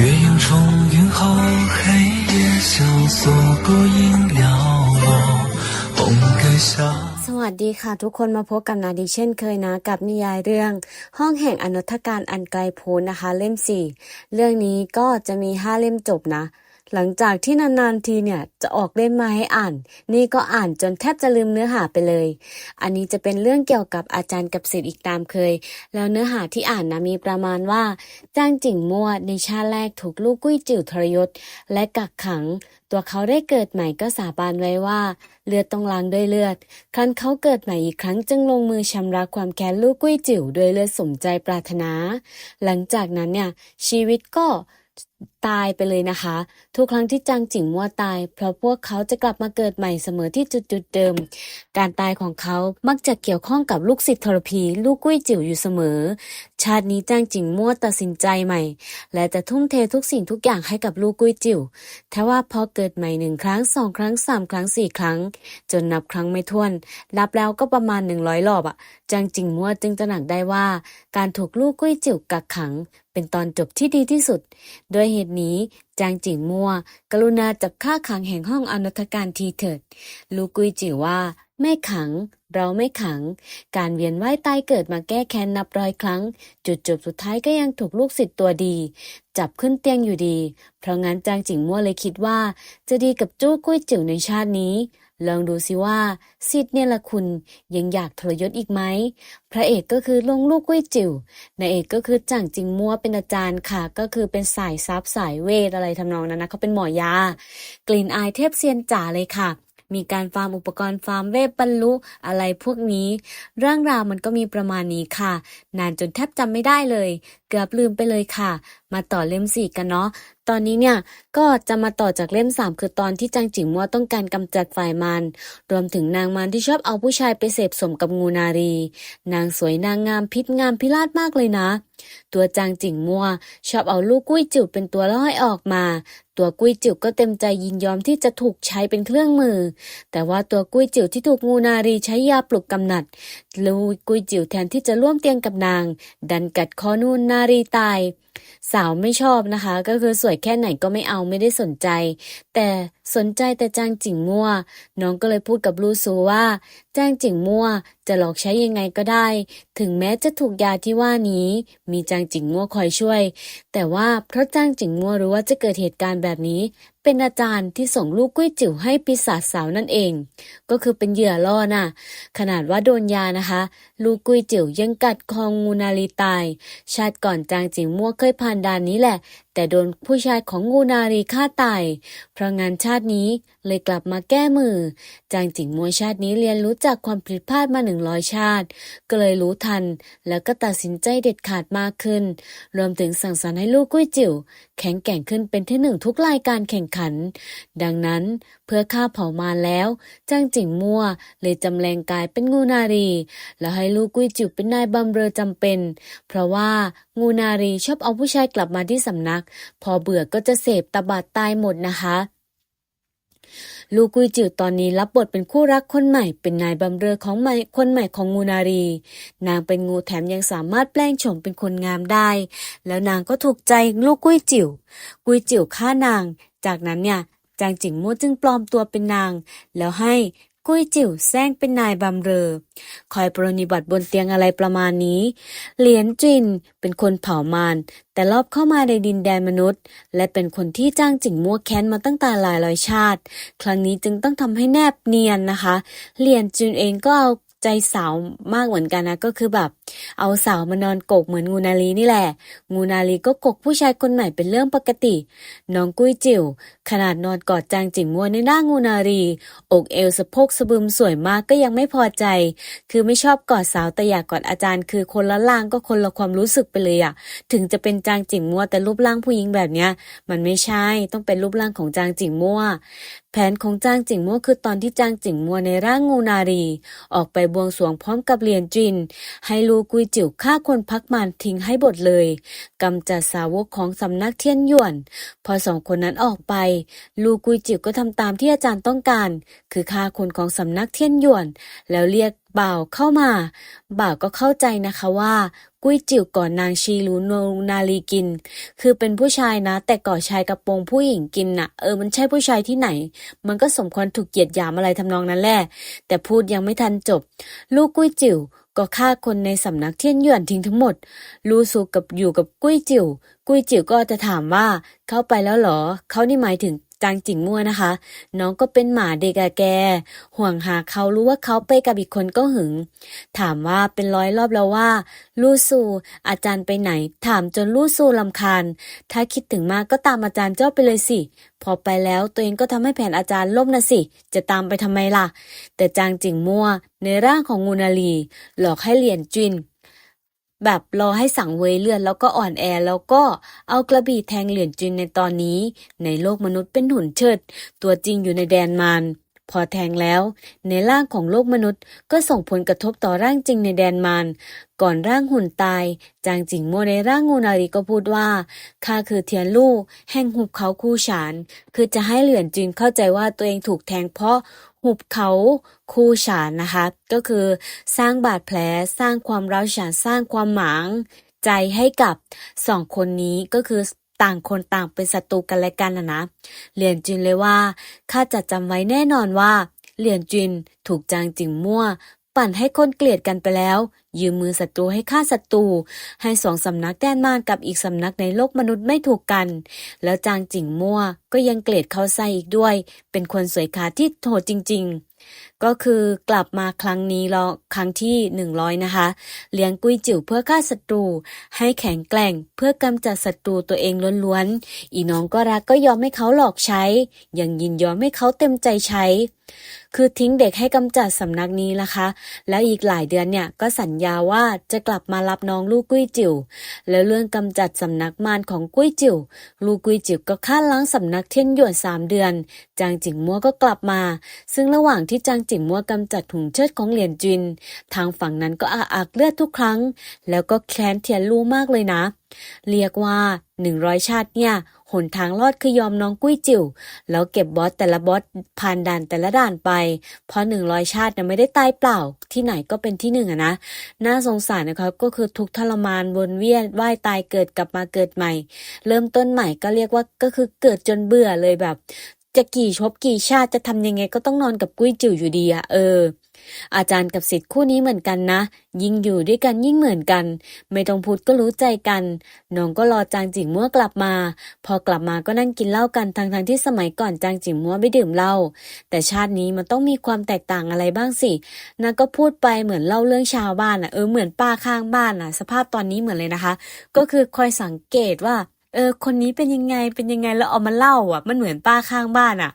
月影重云后，黑夜萧索，孤影寥落，红阁下。 สวัสดีค่ะ ทุกคนมาพบกับนาดีเช่นเคยนะ กับนิยายเรื่อง ห้องแห่งอนุทการอันไกลโพ้นนะคะ เล่มสี่เรื่องนี้ก็จะมีห้าเล่มจบนะ หลังจากที่นานๆทีเนี่ยจะออกเล่มมาให้อ่าน นี่ก็อ่านจนแทบจะลืมเนื้อหาไปเลย อันนี้จะเป็นเรื่องเกี่ยวกับอาจารย์กับศิษย์อีกตามเคย แล้วเนื้อหาที่อ่านนะมีประมาณว่า จ้างจิ่งมั่วในชาติแรกถูกลูกกุ้ยจิ๋วทรยศ และกักขัง ตัวเขาได้เกิดใหม่ก็สาบานไว้ว่า เลือดต้องล้างด้วยเลือด ครั้นเขาเกิดใหม่อีกครั้งจึงลงมือชำระความแค้นลูกกุ้ยจิ๋วด้วยเลือดสมใจปรารถนา หลังจากนั้นเนี่ยชีวิตก็ ตายไปเลยนะคะ ทุกครั้งที่จางจิ๋งมัวตาย เพราะพวกเขาจะกลับมาเกิดใหม่เสมอที่จุดจุดเดิม การตายของเขามักจะเกี่ยวข้องกับลูกศิษย์ทรพี ลูกกุ้ยจิ๋วอยู่เสมอ ชาตินี้จางจิ๋งมัวตัดสินใจใหม่ และจะทุ่มเททุกสิ่งทุกอย่างให้กับลูกกุ้ยจิ๋วทว่าพอเกิดใหม่หนึ่งครั้งสองครั้งสามครั้งสี่ครั้ง จนนับครั้งไม่ถ้วนนับแล้วก็ประมาณหนึ่งร้อยรอบอะจางจิ๋งมัวจึงตระหนักได้ว่า การถูกลูกกุ้ยจิ๋วกักขัง เป็นตอนจบที่ดีที่สุดด้วยเหตุนี้ จางจิงมั่ว กรุณาจับค่าขังแห่งห้องอนุทการทีเถิด ลูกุยจิ๋วว่า ไม่ขัง เราไม่ขัง การเวียนว่ายตายเกิดมาแก้แค้นนับร้อยครั้ง จุดจบสุดท้ายก็ยังถูกลูกศิษย์ตัวดี จับขึ้นเตียงอยู่ดี เพราะงั้นจางจิงมั่วเลยคิดว่า จะดีกับจู้กุ้ยจิ๋วในชาตินี้ ลองดูสิว่าสิทธิ์เนี่ยละคุณยังอยากทรยศอีกไหม พระเอกก็คือลงลูกกุ้ยจิ๋วนายเอกก็คือจ่างจิงมัวเป็นอาจารย์ค่ะ ก็คือเป็นสายซับสายเวทอะไรทำนองนั้นนะเขาเป็นหมอยากลิ่นอายเทพเซียนจ๋าเลยค่ะ มีการฟาร์มอุปกรณ์ฟาร์มเวทบรรลุอะไรพวกนี้ เรื่องราวมันก็มีประมาณนี้ค่ะ นานจนแทบจำไม่ได้เลย เกือบลืมไปเลยค่ะ มาต่อเล่มสี่กันเนาะตอนนี้เนี่ยก็จะมาต่อจากเล่มสามคือตอนที่จางจิ๋งมัวต้องการกำจัดฝ่ายมารรวมถึงนางมารที่ชอบเอาผู้ชายไปเสพสมกับงูนารี นางสวยนางงามพิษงามพิราชมากเลยนะ ตัวจางจิ๋งมัวชอบเอาลูกกุ้ยจิ๋วเป็นตัวล่อให้ออกมา ตัวกุ้ยจิ๋วก็เต็มใจยินยอมที่จะถูกใช้เป็นเครื่องมือ แต่ว่าตัวกุ้ยจิ๋วที่ถูกงูนารีใช้ยาปลุกกำหนัดลูกกุ้ยจิ๋วแทนที่จะร่วมเตียงกับนาง ดันกัดคอนูนนารีตาย สาวไม่ชอบนะคะ ก็คือสวยแค่ไหนก็ไม่เอาไม่ได้สนใจ แต่สนใจแต่จางจิ๋งมั่ว น้องก็เลยพูดกับลูซูว่าจางจิ๋งมั่วจะหลอกใช้ยังไงก็ได้ ถึงแม้จะถูกยาที่ว่านี้ มีจางจิ๋งมั่วคอยช่วย แต่ว่าเพราะจางจิ๋งมั่วรู้ว่าจะเกิดเหตุการณ์แบบนี้ เป็นอาจารย์ที่ส่งลูกกุ้ยจิ๋วให้ปีศาจสาวนั่นเอง ก็คือเป็นเหยื่อล่อน่ะ ขนาดว่าโดนยานะคะ ลูกกุ้ยจิ๋วยังกัดคองงูนาลีตาย ชาติก่อนจางจิ๋งมั่วเคยผ่านด่านนี้แหละ แต่โดนผู้ชายของงูนารีฆ่าตาย เพราะงั้นชาตินี้เลยกลับมาแก้มือ จางจิงมัวชาตินี้เรียนรู้จากความผิดพลาดมาหนึ่งร้อยชาติ ก็เลยรู้ทัน แล้วก็ตัดสินใจเด็ดขาดมากขึ้น รวมถึงสั่งสอนให้ลูกกุ้ยจิ๋วแข็งแกร่งขึ้นเป็นที่หนึ่งทุกรายการแข่งขัน ดังนั้นเพื่อฆ่าเผ่ามาแล้ว จางจิงมั่วเลยจำแรงกายเป็นงูนารี แล้วให้ลูกกุ้ยจิ๋วเป็นนายบำเรอจำเป็น เพราะว่า งูนารีชอบเอาผู้ชายกลับมาที่สำนัก พอเบื่อก็จะเสพตะบัดตายหมดนะคะ ลูกกุยจิ๋วตอนนี้รับบทเป็นคู่รักคนใหม่ เป็นนายบำเรอของใหม่คนใหม่ของงูนารี นางเป็นงูแถมยังสามารถแปลงโฉมเป็นคนงามได้ แล้วนางก็ถูกใจลูกกุยจิ๋วกุยจิ๋วฆ่านาง จากนั้นเนี่ยจางจิ๋งมั่จึงปลอมตัวเป็นนาง แล้วให้ กุยจิ๋วแซงเป็นนายบำเรอ คอยปรนนิบัติบนเตียงอะไรประมาณนี้ เหลียนจินเป็นคนเผามาน แต่รอบเข้ามาในดินแดนมนุษย์ และเป็นคนที่จ้างจิ๋งมั่วแค้นมาตั้งแต่หลายร้อยชาติ ครั้งนี้จึงต้องทำให้แนบเนียนนะคะ เหลียนจินเองก็เอา ใจสาวมากเหมือนกันนะก็คือแบบ เอาสาวมานอนกกเหมือนงูนาลีนี่แหละ งูนาลีก็กกผู้ชายคนใหม่เป็นเรื่องปกติ น้องกุ้ยจิ๋วขนาดนอนกอดจางจิ๋งมัวในหน้างูนารีอกเอวสะโพกสะบึมสวยมากก็ยังไม่พอใจ คือไม่ชอบกอดสาวแต่อยากกอดอาจารย์ คือคนละล่างก็คนละความรู้สึกไปเลยอะถึงจะเป็นจางจิ๋งมัวแต่รูปร่างผู้หญิงแบบเนี้ยมันไม่ใช่ต้องเป็นรูปร่างของจางจิ๋งมัว แผนของจางจิงมัวคือตอนที่จางจิงมัวในร่างงูนารี ออกไปบวงสรวงพร้อมกับเหรียญจิน ให้ลูกุยจิ๋วฆ่าคนพักมารทิ้งให้หมดเลยกำจัดสาวกของสำนักเทียนหยวน พอสองคนนั้นออกไป ลูกุยจิ๋วก็ทำตามที่อาจารย์ต้องการ คือฆ่าคนของสำนักเทียนหยวน แล้วเรียกบ่าวเข้ามา บ่าวก็เข้าใจนะคะว่า กุ้ยจิ๋วก่อนนางชีรูนนาลีกิน คือเป็นผู้ชายนะ แต่ก่อชายกระโปรงผู้หญิงกินน่ะ เออมันใช่ผู้ชายที่ไหน มันก็สมควรถูกเหยียดหยามอะไรทำนองนั้นแหละ แต่พูดยังไม่ทันจบ ลูกกุ้ยจิ๋วก็ฆ่าคนในสำนักเทียนหยวนทิ้งทั้งหมดลูซูกับอยู่กับกุ้ยจิ๋ว กุ้ยจิ๋วก็จะถามว่า เข้าไปแล้วเหรอ เขานี่หมายถึง จางจิงมั่วนะคะ น้องก็เป็นหมาเด็กอะแก ห่วงหาเขารู้ว่าเขาไปกับอีกคนก็หึง ถามว่าเป็นร้อยรอบแล้วว่า ลู่ซูอาจารย์ไปไหน ถามจนลู่ซูลำคาญ ถ้าคิดถึงมากก็ตามอาจารย์เจ้าไปเลยสิ พอไปแล้วตัวเองก็ทำให้แผนอาจารย์ล่มนะสิ จะตามไปทำไมล่ะ แต่จางจิงมั่วในร่างของงูนาลี หลอกให้เหรียญจิน แบบรอให้สั่งเวยเลือดแล้วก็อ่อนแอแล้วก็เอากระบี่แทงเหรียญจินในตอนนี้ ในโลกมนุษย์เป็นหุ่นเชิด ตัวจริงอยู่ในแดนมารพอแทงแล้ว ในร่างของโลกมนุษย์ ก็ส่งผลกระทบต่อร่างจริงในแดนมารก่อนร่างหุ่นตาย จางจิงโมในร่างงูนารีก็พูดว่าข้าคือเทียนลู่แห่งหุบเขาคู่ฉาน คือจะให้เหรียญจินเข้าใจว่าตัวเองถูกแทงเพราะ หุบเขาคู่ฉานนะคะ ก็คือสร้างบาดแผลสร้างความร้าวฉานสร้างความหมาง ใจให้กับสองคนนี้ก็คือต่างคนต่างเป็นศัตรูกันและกันนะนะเหรียญจินเลยว่าข้าจะจำไว้แน่นอนว่าเหรียญจินถูกจางจิงมั่ว ปั่นให้คนเกลียดกันไปแล้ว ยืมมือศัตรูให้ฆ่าศัตรู ให้สองสำนักแดนมานกับอีกสำนักในโลกมนุษย์ไม่ถูกกัน แล้วจางจิงมั่วก็ยังเกลียดเขาใส่อีกด้วย เป็นคนสวยขาที่โหดจริง ๆ ก็คือกลับมาครั้งนี้ล้วครั้งที่หนึ่งร้อยนะคะ เลี้ยงกุ้ยจิ๋วเพื่อฆ่าศัตรู ให้แข็งแกร่งเพื่อกำจัดศัตรูตัวเองล้วนๆ อีน้องก็รักก็ยอมให้เขาหลอกใช้ ยังยินยอมให้เขาเต็มใจใช้ คือทิ้งเด็กให้กำจัดสำนักนี้นะคะ แล้วอีกหลายเดือนเนี่ยก็สัญญาว่าจะกลับมารับน้องลูกกุ้ยจิ๋วแล้วเรื่องกำจัดสำนักมารของกุ้ยจิ๋วลูกกุ้ยจิ๋วก็ฆ่าล้างสำนักเทียนหยวนสามเดือน จางจิงมัวก็กลับมา ซึ่งระหว่างที่จางจิงมัวกำจัดถุงเชิดของเหรียญจิน ทางฝั่งนั้นก็อาอักเลือดทุกครั้ง แล้วก็แค้นเทียนลู่มากเลยนะ เรียกว่าหนึ่งร้อยชาติเนี่ยหนทางรอดคือยอมน้องกุ้ยจิ๋วแล้วเก็บบอสแต่ละบอสผ่านด่านแต่ละด่านไป เพราะหนึ่งร้อยชาติน่ยไม่ได้ตายเปล่า ที่ไหนก็เป็นที่หนึ่งอะนะ น่าสงสารนะครับก็คือทุกทรมานวนเวียนว่ายตายเกิดกลับมาเกิดใหม่ เริ่มต้นใหม่ก็เรียกว่าก็คือเกิดจนเบื่อเลยแบบ จะกี่ชบกี่ชาติจะทำยังไงก็ต้องนอนกับกุ้ยจิ๋วอยู่ดีอะเออ อาจารย์กับศิษย์คู่นี้เหมือนกันนะ ยิ่งอยู่ด้วยกันยิ่งเหมือนกัน ไม่ต้องพูดก็รู้ใจกันน้องก็รอจางจิ๋งมั่วกลับมา พอกลับมาก็นั่งกินเหล้ากันทั้งทงที่สมัยก่อนจางจิ๋งมั่วไม่ดื่มเหล้าแต่ชาตินี้มันต้องมีความแตกต่างอะไรบ้างสินาก็พูดไปเหมือนเล่าเรื่องชาวบ้านอะเออเหมือนป้าข้างบ้านอะสภาพตอนนี้เหมือนเลยนะคะ ก็คือคอยสังเกตว่า เออ คนนี้เป็นยังไงเป็นยังไงแล้วเอามาเล่าอะ มันเหมือนป้าข้างบ้านอะ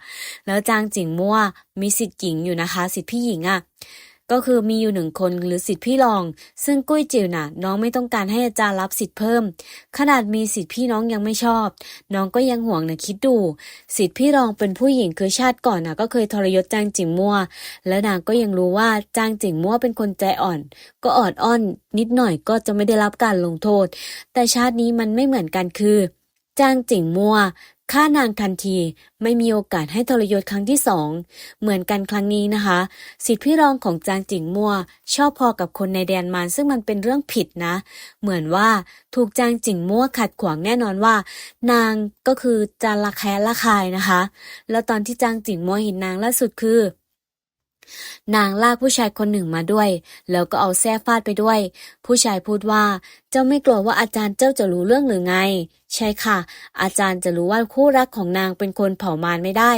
แล้วจางจิ๋งมั่วมีสิทธิ์หญิงอยู่นะคะ สิทธิ์พี่หญิงอะ ก็คือมีอยู่หนึ่งคนหรือสิทธิ์พี่รอง ซึ่งกุ้ยจิ๋วน่ะ น้องไม่ต้องการให้อาจารย์รับสิทธิ์เพิ่ม ขนาดมีสิทธิ์พี่น้องยังไม่ชอบ น้องก็ยังห่วงนะคิดดู สิทธิ์พี่รองเป็นผู้หญิงคือชาติก่อนน่ะ ก็เคยทรยศจางจิ๋งมั่ว และนางก็ยังรู้ว่าจางจิ๋งมั่วเป็นคนใจอ่อน ก็ออดอ้อน นิดหน่อยก็จะไม่ได้รับการลงโทษ แต่ชาตินี้มันไม่เหมือนกันคือ จางจิงมัวฆ่านางทันทีไม่มีโอกาสให้ทรยศครั้งที่สอง เหมือนกันครั้งนี้นะคะ สิทธิพี่รองของจางจิงมัว ชอบพอกับคนในแดนมารซึ่งมันเป็นเรื่องผิดนะ เหมือนว่าถูกจางจิงมัวขัดขวางแน่นอนว่า นางก็คือจะละแคะละคายนะคะ แล้วตอนที่จางจิงมัวเห็นนางล่าสุดคือ นางลากผู้ชายคนหนึ่งมาด้วย แล้วก็เอาแส้ฟาดไปด้วย ผู้ชายพูดว่า เจ้าไม่กลัวว่าอาจารย์เจ้าจะรู้เรื่องหรือไง ใช่ค่ะ อาจารย์จะรู้ว่าคู่รักของนางเป็นคนเผามารไม่ได้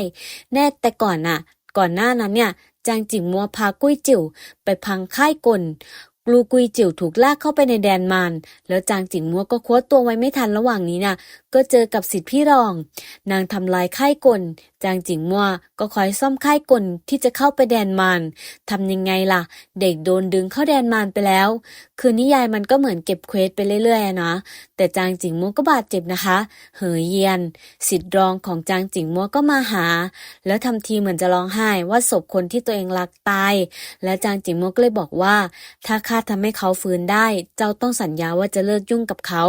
แน่แต่ก่อนน่ะ ก่อนหน้านั้นเนี่ยจางจิ๋งมัวพากุ้ยจิ๋วไปพังค่ายกลลูกุยจิ๋วถูกลากเข้าไปในแดนมารแล้วจางจิ๋งมัวก็คว้าตัวไว้ไม่ทันระหว่างนี้น่ะ ก็เจอกับสิทธิพี่รอง นางทำลายค่ายกล จางจิงมัวก็คอยซ่อมค่ายกลที่จะเข้าไปแดนมารทำยังไงล่ะ เด็กโดนดึงเข้าแดนมารไปแล้ว คือนิยายมันก็เหมือนเก็บเควสไปเรื่อยๆนะ แต่จางจิงมัวก็บาดเจ็บนะคะ เหยเยียน สิทธิ์รองของจางจิงมัวก็มาหา แล้วทำทีเหมือนจะร้องไห้ว่าศพคนที่ตัวเองรักตาย และจางจิงมัวก็เลยบอกว่า ถ้าข้าทำให้เขาฟื้นได้ เจ้าต้องสัญญาว่าจะเลิกยุ่งกับเขา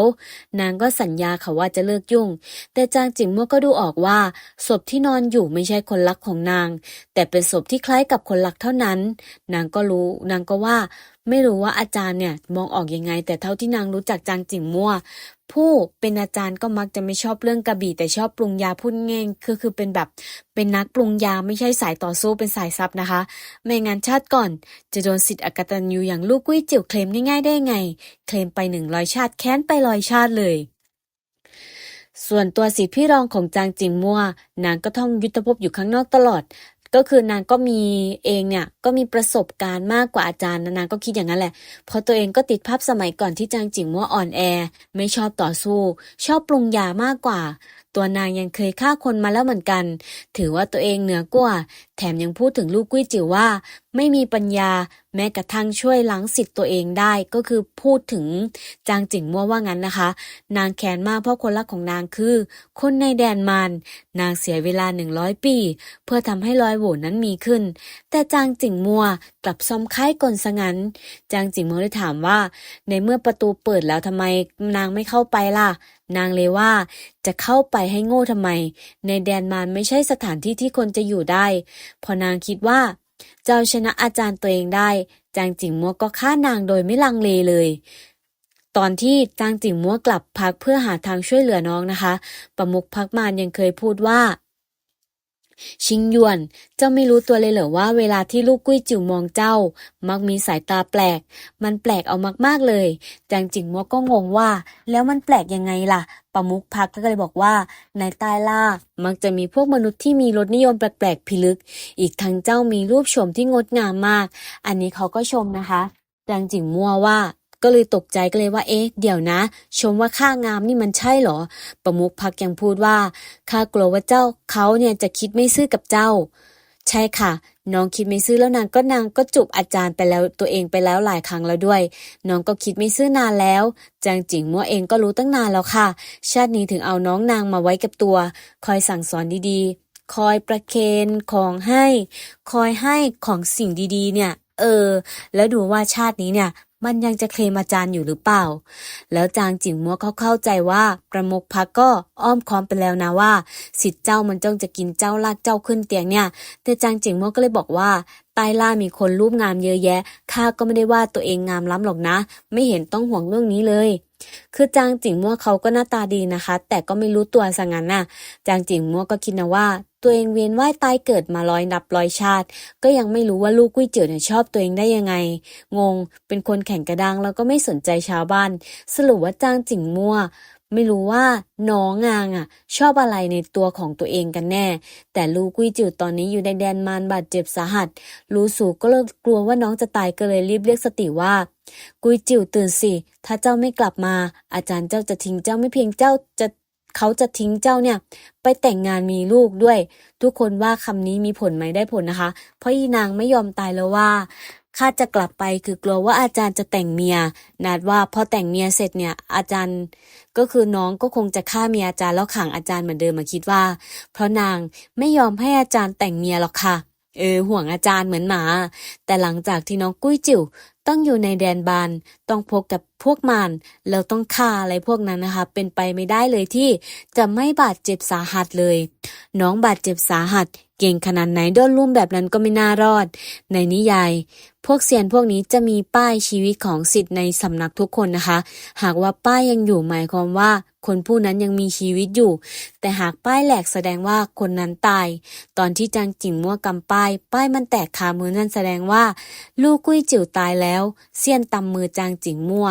นางก็สัญญาค่ะว่าจะเลิกยุ่ง แต่จางจิงมัวก็ดูออกว่าศพที่นอนอยู่ไม่ใช่คนรักของนาง แต่เป็นศพที่คล้ายกับคนรักเท่านั้น นางก็รู้ นางก็ว่า ไม่รู้ว่าอาจารย์เนี่ยมองออกยังไง แต่เท่าที่นางรู้จักจางจิ๋มมั่ว ผู้เป็นอาจารย์ก็มักจะไม่ชอบเรื่องกระบี่ แต่ชอบปรุงยาพูดง่ายๆคือคือเป็นแบบเป็นนักปรุงยาไม่ใช่สายต่อสู้เป็นสายซับนะคะ ไม่งั้นชาติก่อน จะโดนสิทธิ์อกตัญญูอย่างลูกกุ้ยจิ๋วเคลมง่ายๆได้ไง เคลมไปหนึ่งร้อยชาติแค้นไปร้อยชาติเลย ส่วนตัวสิทธิพี่รองของจางจิงมัวนางก็ท่องยุทธภพอยู่ข้างนอกตลอด ก็คือนางก็มีเองเนี่ยก็มีประสบการณ์มากกว่าอาจารย์นะนางก็คิดอย่างนั้นแหละ เพราะตัวเองก็ติดภาพสมัยก่อนที่จางจิงมัวอ่อนแอ ไม่ชอบต่อสู้ ชอบปรุงยามากกว่า ตัวนางยังเคยฆ่าคนมาแล้วเหมือนกัน ถือว่าตัวเองเหนือกว่า แถมยังพูดถึงลูกกุ้ยจิ๋วว่า ไม่มีปัญญา แม้กระทั่งช่วยล้างสิทธิ์ตัวเองได้ ก็คือพูดถึงจางจิงมัวว่างั้นนะคะ นางแค้นมากเพราะคนรักของนางคือ คนในแดนมารนางเสียเวลาหนึ่งร้อยปี เพื่อทำให้รอยโหว่นั้นมีขึ้น แต่จางจิงมัวกลับซ่อมค่ายกลซะงั้นจางจิงมัวเลยถามว่า ในเมื่อประตูเปิดแล้วทำไมนางไม่เข้าไปล่ะ นางเลยว่า จะเข้าไปให้โง่ทำไม ในแดนมารไม่ใช่สถานที่ที่คนจะอยู่ได้ พอนางคิดว่าจะเอาชนะอาจารย์ตัวเองได้ จางจิงมัวก็ฆ่านางโดยไม่ลังเลเลย ตอนที่จางจิงมัวกลับพักเพื่อหาทางช่วยเหลือน้องนะคะ ประมุกพักมารยังเคยพูดว่า ชิงหยวน เจ้าไม่รู้ตัวเลยเหรอว่าเวลาที่ลูกกุ้ยจิ๋วมองเจ้า มักมีสายตาแปลก มันแปลกเอามากๆเลยจางจิงมัวก็งงว่า แล้วมันแปลกยังไงล่ะประมุขพักก็เลยบอกว่าในใต้ล่ามักจะมีพวกมนุษย์ที่มีรสนิยมแปลกๆพิลึก อีกทั้งเจ้ามีรูปโฉมที่งดงามมาก อันนี้เขาก็ชมนะคะจางจิงมัวว่า ก็เลยตกใจก็เลยว่าเอ๊ะเดี๋ยวนะ ชมว่าข้างามนี่มันใช่เหรอ ประมุขพักยังพูดว่าข้ากลัวว่าเจ้าเขาเนี่ยจะคิดไม่ซื่อกับเจ้า ใช่ค่ะ น้องคิดไม่ซื่อแล้วนางก็นางก็จูบอาจารย์ไปแล้วตัวเองไปแล้วหลายครั้งแล้วด้วย น้องก็คิดไม่ซื่อนานแล้ว จางจิงมัวเองก็รู้ตั้งนานแล้วค่ะ ชาตินี้ถึงเอาน้องนางมาไว้กับตัว คอยสั่งสอนดีๆ คอยประเคนของให้ คอยให้ของสิ่งดีๆ เนี่ยเออ แล้วดูว่าชาตินี้เนี่ย มันยังจะเคลมอาจารย์อยู่หรือเปล่า แล้วจางจิงมัวเขาเข้าใจว่าประมุกพักก็อ้อมค้อมไปแล้วนะว่าสิทธิ์เจ้ามันจ้องจะกินเจ้าลากเจ้าขึ้นเตียงเนี่ย แต่จางจิงมัวก็เลยบอกว่าใต้ล่ามีคนรูปงามเยอะแยะ ข้าก็ไม่ได้ว่าตัวเองงามล้ำหรอกนะ ไม่เห็นต้องห่วงเรื่องนี้เลย คือจางจิงมัวเขาก็หน้าตาดีนะคะ แต่ก็ไม่รู้ตัวซะงั้นน่ะ จางจิงมัวก็คิดนะว่า ตัวเองเวียนว่ายตายเกิดมาร้อยนับร้อยชาติ ก็ยังไม่รู้ว่าลูกกุ้ยเจ๋อเนี่ยชอบตัวเองได้ยังไง งง เป็นคนแข่งกระดังแล้วก็ไม่สนใจชาวบ้าน สรุปว่าจางจิงมัว ไม่รู้ว่าน้องงางอะ ชอบอะไรในตัวของตัวเองกันแน่ แต่ลูกกุ้ยจิ๋วตอนนี้อยู่ในแดนมารบาดเจ็บสาหัสรู้สูก็เลยกลัวว่าน้องจะตายก็เลยรีบเรียกสติว่า กุยจิ๋วตื่นสิ ถ้าเจ้าไม่กลับมา อาจารย์เจ้าจะทิ้งเจ้าไม่เพียงเจ้าจะเขาจะทิ้งเจ้าเนี่ย ไปแต่งงานมีลูกด้วย ทุกคนว่าคำนี้มีผลไหมได้ผลนะคะ เพราะอีนางไม่ยอมตายแล้วว่า ข้าจะกลับไปคือกลัวว่าอาจารย์จะแต่งเมียนาดว่าพอแต่งเมียเสร็จเนี่ย อาจารย์ก็คือน้องก็คงจะฆ่าเมียอาจารย์แล้วขังอาจารย์เหมือนเดิมมาคิดว่า เพราะนางไม่ยอมให้อาจารย์แต่งเมียหรอกค่ะ เออห่วงอาจารย์เหมือนหมา แต่หลังจากที่น้องกุ้ยจิ๋วต้องอยู่ในแดนบานต้องพบกับพวกมารแล้วต้องฆ่าอะไรพวกนั้นนะคะ เป็นไปไม่ได้เลยที่จะไม่บาดเจ็บสาหัสเลย น้องบาดเจ็บสาหัส เก่งขนาดไหนโดนลุ่มแบบนั้นก็ไม่น่ารอด ในนิยาย พวกเซียนพวกนี้จะมีป้ายชีวิตของสิทธิ์ในสำนักทุกคนนะคะ หากว่าป้ายยังอยู่หมายความว่า คนผู้นั้นยังมีชีวิตอยู่ แต่หากป้ายแหลกแสดงว่าคนนั้นตาย ตอนที่จางจิ๋มมั่วกำป้าย ป้ายมันแตกคามือนั่นแสดงว่า ลูกกุ้ยจิ๋วตายแล้ว เสี้ยนตำมือจางจิ๋งมั่ว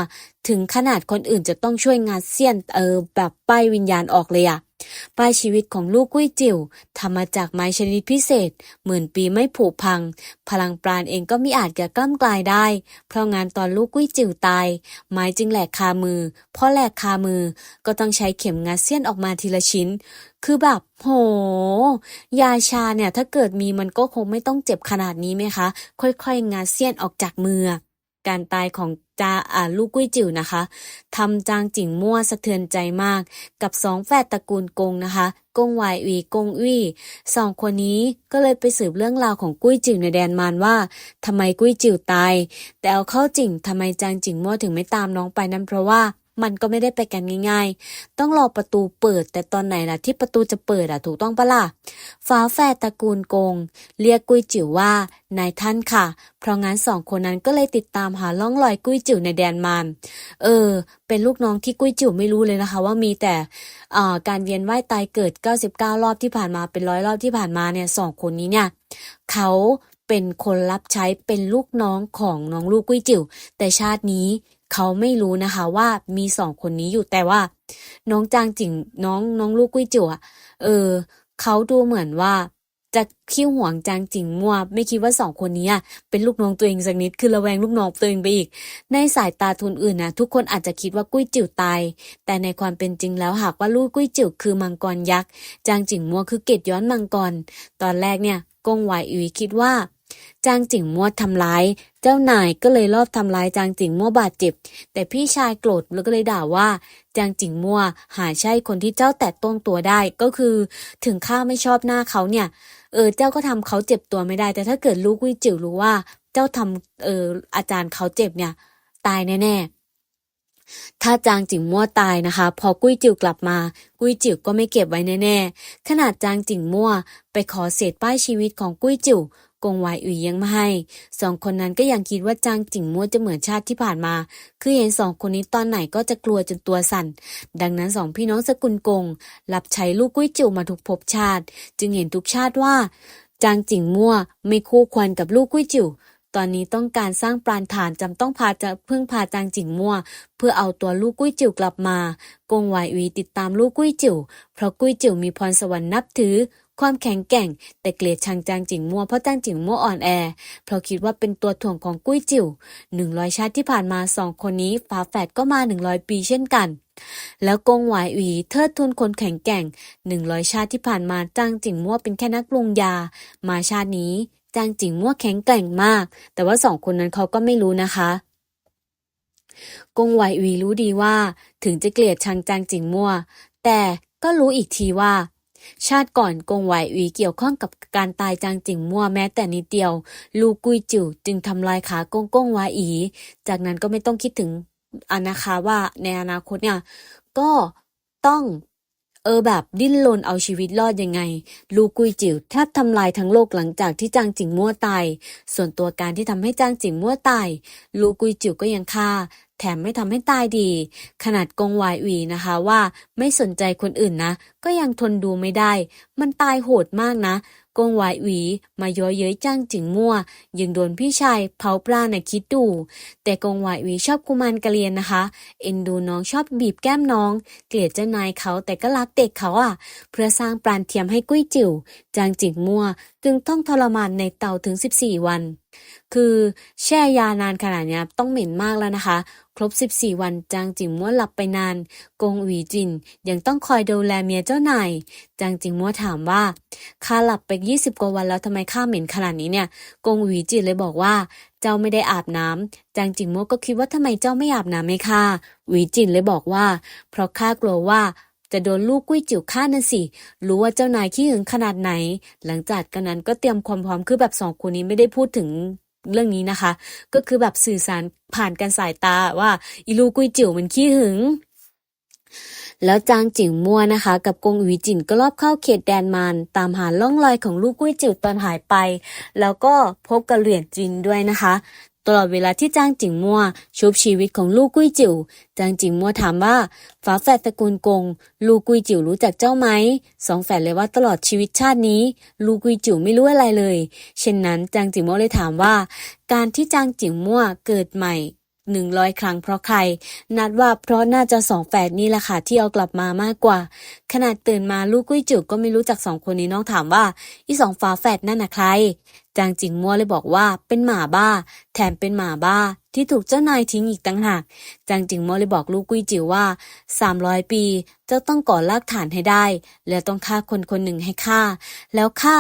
ถึงขนาดคนอื่นจะต้องช่วยงานเสี้ยนเออแบบป้ายวิญญาณออกเลยอะป้ายชีวิตของลูกกุ้ยจิ๋วทำมาจากไม้ชนิดพิเศษ หมื่นปีไม่ผุพัง พลังปราณเองก็มิอาจจะกล้ำกลายได้ เพราะงานตอนลูกกุ้ยจิ๋วตาย ไม้จึงแหลกคามือพราะแหลกคามือก็ต้องใช้เข็มงัดเสี้ยนออกมาทีละชิ้น คือแบบโห ยาชาเนี่ยถ้าเกิดมีมันก็คงไม่ต้องเจ็บขนาดนี้ไหมคะ ค่อยๆงัดเสี้ยนออกจากมือ การตายของจาอ่าลูกกุ้ยจิ๋วนะคะทำจางจิ๋งมั่วสะเทือนใจมาก กับสองแฝดตระกูลกงนะคะกงหวายอีกงอี้สองคนนี้ก็เลยไปสืบเรื่องราวของกุ้ยจิ๋วในแดนมารว่าทำไมกุ้ยจิ๋วตาย แต่เอาเข้าจริงทำไมจางจิ๋งมั่วถึงไม่ตามน้องไปนั้นเพราะว่า มันก็ไม่ได้ไปกันง่าย ๆ ต้องรอประตูเปิดแต่ตอนไหนล่ะที่ประตูจะเปิดอะถูกต้องปะล่ะฟ้าแฝดตระกูลกง เรียกกุ้ยจิ๋วว่านายท่านค่ะ เพราะงั้นสองคนนั้นก็เลยติดตามหาล่องรอยกุ้ยจิ๋วในแดนมารเออ เป็นลูกน้องที่กุ้ยจิ๋วไม่รู้เลยนะคะ ว่ามีแต่การเวียนว่ายตายเกิด 99 รอบที่ผ่านมาเป็นร้อยรอบที่ผ่านมาเนี่ยสองคนนี้เนี่ยเขาเป็นคนรับใช้เป็นลูกน้องของน้องลูกกุ้ยจิ๋วแต่ชาตินี้ เขาไม่รู้นะคะว่ามีสองคนนี้อยู่แต่ว่า น้องจางจิ๋งน้องน้องลูกกุ้ยจิ๋วอะเออเขาดูเหมือนว่าจะขี้หวงจางจิ๋งมัว ไม่คิดว่าสองคนนี้เป็นลูกน้องตัวเองสักนิดคือระแวงลูกน้องตัวเองไปอีก ในสายตาทุนอื่นนะทุกคนอาจจะคิดว่ากุ้ยจิ๋วตาย แต่ในความเป็นจริงแล้วหากว่าลูกกุ้ยจิ๋วคือมังกรยักษ์จางจิ๋งมัวคือเกตย้อนมังกร ตอนแรกเนี่ยกงไหวอุ๋ยคิดว่า จางจิ๋งมัวทำร้าย เจ้านายก็เลยรอบทำร้ายจางจิงมัวบาดเจ็บ แต่พี่ชายโกรธแล้วก็เลยด่าว่า จางจิงมัวหาใช่คนที่เจ้าแตะต้องตัวได้ก็คือ ถึงข้าไม่ชอบหน้าเขาเนี่ย เออเจ้าก็ทำเขาเจ็บตัวไม่ได้ แต่ถ้าเกิดลูกกุ้ยจิ๋วรู้ว่า เจ้าทำเอออาจารย์เขาเจ็บเนี่ย ตายแน่ๆถ้าจางจิ๋งมั่วตายนะคะ พอกุ้ยจิ๋วกลับมา กุ้ยจิ๋วก็ไม่เก็บไว้แน่ๆขนาดจางจิ๋งมั่ว ไปขอเศษป้ายชีวิตของกุ้ยจิ๋ว กงไวอุ๋ยยังไม่ให้ สองคนนั้นก็ยังคิดว่าจางจิ๋งมั่วจะเหมือนชาติที่ผ่านมา คือเห็นสองคนนี้ตอนไหนก็จะกลัวจนตัวสั่น ดังนั้นสองพี่น้องสกุลกงรับใช้ลูกกุ้ยจิ๋วมาทุกภพชาติ จึงเห็นทุกชาติว่า จางจิ๋งมั่วไม่คู่ควรกับลูกกุ้ยจิ๋วตอนนี้ต้องการสร้างปราณฐานจำต้องพาจะพึ่งพาจางจิ๋งมั่ว เพื่อเอาตัวลูกกุ้ยจิ๋วกลับมา กงไหวอุยติดตามลูกกุ้ยจิ๋วเพราะกุ้ยจิ๋วมีพรสวรรค์นับถือ ความแข็งแกร่ง แต่เกลียดชังจางจิ๋งมั่วเพราะจางจิ๋งมั่วอ่อนแอ เพราะคิดว่าเป็นตัวถ่วงของกุ้ยจิ๋วหนึ่งร้อยชาติที่ผ่านมาสองคนนี้ฝาแฝดก็มาหนึ่งร้อยปีเช่นกัน แล้วกงหวายอุ๋ยเทิดทูนคนแข็งแกร่งหนึ่งร้อยชาติที่ผ่านมาจางจิ๋งมั่วเป็นแค่นักปรุงยา มาชาตินี้จางจิ๋งมั่วแข็งแกร่งมาก แต่ว่าสองคนนั้นเขาก็ไม่รู้นะคะกงไหวอุยรู้ดีว่า ถึงจะเกลียดชังจางจิงมั่ว แต่ก็รู้อีกทีว่า ชาติก่อนกงไหวอุยเกี่ยวข้องกับการตายจางจิ๋งมั่วแม้แต่นิดเดียว ลูกกุยจิ๋วจึงทำลายขากงกงหวอี จากนั้นก็ไม่ต้องคิดถึงอนาคาว่าในอนาคตเนี่ย ก็ต้องเออแบบดิ้นรนเอาชีวิตรอดยังไง ลูกุยจิ๋วแทบทำลายทั้งโลกหลังจากที่จางจิ๋งมั่วตาย ส่วนตัวการที่ทำให้จางจิ๋งมั่วตาย ลูกุยจิ๋วก็ยังฆ่า แถมไม่ทำให้ตายดี ขนาดกงวายอุ๋ยนะคะว่าไม่สนใจคนอื่นนะ ก็ยังทนดูไม่ได้ มันตายโหดมากนะกงวายอุ๋ยมาย้อยเย้ยจ้างจิ๋งมั่ว ยังโดนพี่ชายเผาปลานะคิดดู แต่กงวายอุ๋ยชอบกุมารกะเรียนนะคะ เอ็นดูน้องชอบบีบแก้มน้อง เกลียดเจ้านายเขาแต่ก็รักเด็กเขาอะ เพื่อสร้างปราณเทียมให้กุ้ยจิ๋วจางจิ๋งมั่วจึงต้องทรมานในเตาถึง 14 วัน คือแช่ยานานขนาดนี้ต้องเหม็นมากแล้วนะคะ ครบ 14 วันจางจิ๋งมัวหลับไปนาน กงหวีจินยังต้องคอยดูแลเมียเจ้านายจางจิ๋งมัวถามว่าข้าหลับไป 20 กว่าวันแล้วทำไมข้าเหม็นขนาดนี้เนี่ย กงหวีจินเลยบอกว่า เจ้าไม่ได้อาบน้ำจางจิ๋งมัวก็คิดว่าทำไมเจ้าไม่อาบน้ำให้ข้าหวีจินเลยบอกว่า เพราะข้ากลัวว่า จะโดนลูกกุ้ยจิ๋วฆ่านั่นสิ รู้ว่าเจ้านายขี้หึงขนาดไหน หลังจากกันนั้นก็เตรียมความพร้อมคือแบบสองคนนี้ไม่ได้พูดถึงเรื่องนี้นะคะ ก็คือแบบสื่อสารผ่านกันสายตาว่าอีลูกกุ้ยจิ๋วมันขี้หึงแล้วจางจิ๋งมั่วนะคะ กับกงหวีจินก็รอบเข้าเขตแดนมารตามหาล่องรอยของลูกกุ้ยจิ๋วตอนหายไป แล้วก็พบกับเหรียญจินด้วยนะคะ ลอดเวลาที่จางจิงมัวชุบชีวิตของลูกกุ้ยจิ๋วจางจิงมัวถามว่าฝาแฝดตระกูลกง ลูกกุ้ยจิ๋วรู้จักเจ้าไหมสองแฝดเลยว่าตลอดชีวิตชาตินี้ ลูกกุ้ยจิ๋วไม่รู้อะไรเลย เช่นนั้นจางจิงมัวเลยถามว่า การที่จางจิงมัวเกิดใหม่ หนึ่งร้อยครั้งเพราะใคร นัดว่าเพราะน่าจะสองแฝดนี่แหละค่ะที่เอากลับมามากกว่า ขนาดตื่นมาลูกกุ้ยจิ๋วก็ไม่รู้จักสองคนนี้น้องถามว่าอีสองฝาแฝดนั่นน่ะใคร จางจิงมัวเลยบอกว่าเป็นหมาบ้า แถมเป็นหมาบ้าที่ถูกเจ้านายทิ้งอีกต่างหาก จางจิงมัวเลยบอกลูกกุ้ยจิ๋วว่าสามร้อยปีเจ้าต้องก่อรากฐานให้ได้ แล้วต้องฆ่าคนคนหนึ่งให้ฆ่า แล้วข้า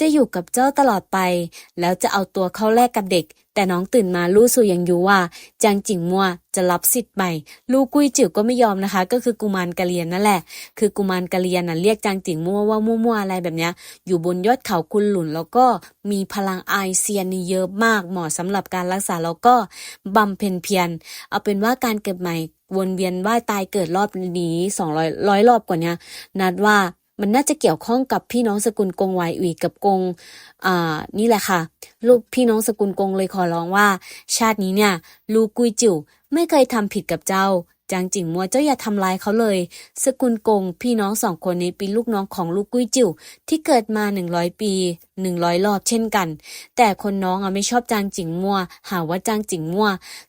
จะอยู่กับเจ้าตลอดไป แล้วจะเอาตัวเข้าแลกกับเด็ก แต่น้องตื่นมาลู่สู่ยังอยู่ว่า จางจิงมัวจะรับสิทธิ์ใหม่ ลูกกุ้ยจิ๋วก็ไม่ยอมนะคะ ก็คือกุมารกะเรียนนั่นแหละ คือกุมารกะเรียนน่ะเรียกจางจิงมัวว่ามั่วๆอะไรแบบเนี้ย อยู่บนยอดเขากุนหลุนแล้วก็มีพลังไอเซียนนี่เยอะมากเหมาะสำหรับการรักษาแล้วก็บำเพ็ญเพียร เอาเป็นว่าการเกิดใหม่วนเวียนว่ายตายเกิดรอบนี้สองร้อยร้อยรอบกว่าเนี้ยนัดว่า มันน่าจะเกี่ยวข้องกับพี่น้องสกุลกงไวอุยกับกงอ่านี่แหละค่ะ ลูกพี่น้องสกุลกงเลยขอร้องว่า ชาตินี้เนี่ย ลูกกุยจิ๋วไม่เคยทำผิดกับเจ้าจางจิ๋งมัวเจ้าอย่าทำลายเขาเลย สกุลกง พี่น้องสองคนนี้เป็นลูกน้องของลูกกุยจิ๋วที่เกิดมาหนึ่งร้อยปีหนึ่งร้อยรอบเช่นกัน แต่คนน้องอะไม่ชอบจางจิ๋งมัว หาว่าจางจิ๋งมัว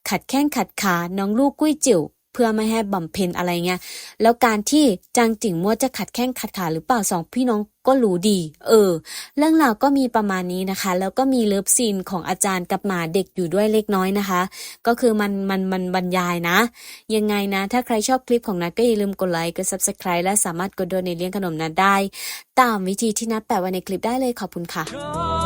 ขัดแข้งขัดขา น้องลูกกุ้ยจิ๋ว เพื่อไม่ให้บำเพ็ญอะไรเงี้ยแล้วการที่จางจิ๋งมัวจะขัดแข้งขัดขาหรือเปล่าสองพี่น้องก็รู้ดี เออ เรื่องราวก็มีประมาณนี้นะคะ แล้วก็มีเลิฟซีนของอาจารย์กับหมาเด็กอยู่ด้วยเล็กน้อยนะคะ ก็คือมันมันมันบรรยายนะ ยังไงนะ ถ้าใครชอบคลิปของนัดก็อย่าลืมกดไลค์กด subscribe และสามารถกดโดนในเลี้ยงขนมนัดได้ ตามวิธีที่นัดแปะไว้ในคลิปได้เลยขอบคุณค่ะ